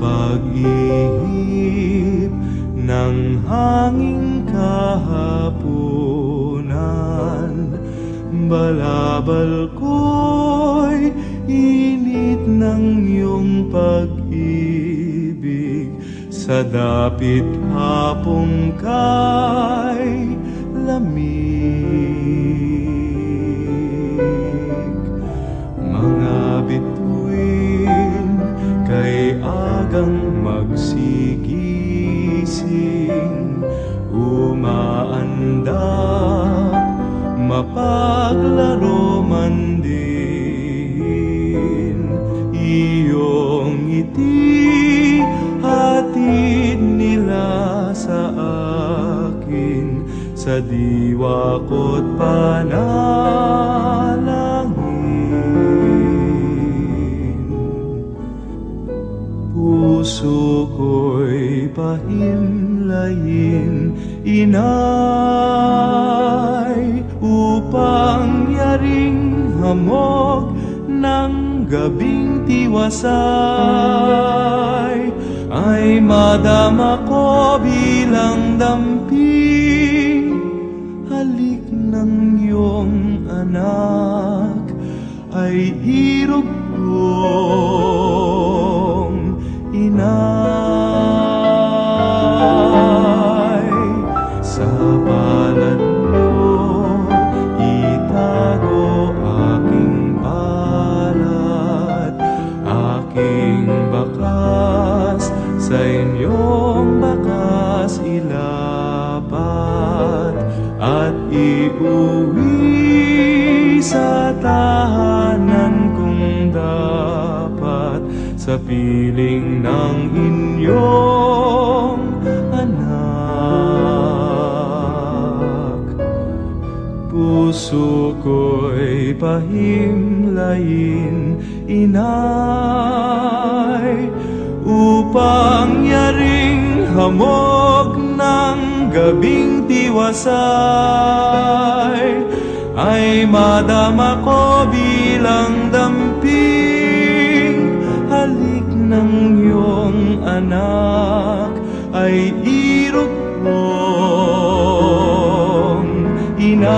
pag-ihip ng hanging kahapunan. Balabal ko'y init ng iyong pag-ibig. Sa dapit hapong kay lamig Umaandap mapaglaro man din. Iyong ngiti hatid nila sa akin. Sa diwa ko't panalangin Puso ko'y pahimlayin Inay upang yaring hamog ng gabing tiwasay. Ay madama ko bilang damping Halik ng iyong anak ay hirog kong Sa piling ng inyong anak. Puso ko'y pahimlayin, inay Upang yaring hamog ng gabing tiwasay. Ay madama ko bilang ng iyong anak ay irog kong inay.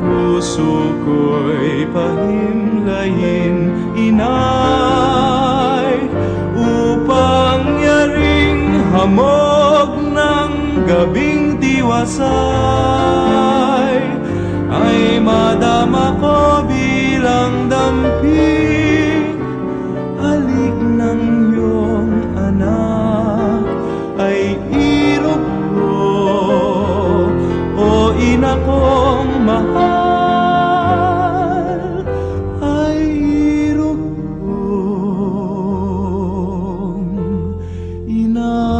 Puso ko'y pahimlayin, Upang yaring hamog ng gabing tiwasay Ay madama ko bilang damping No.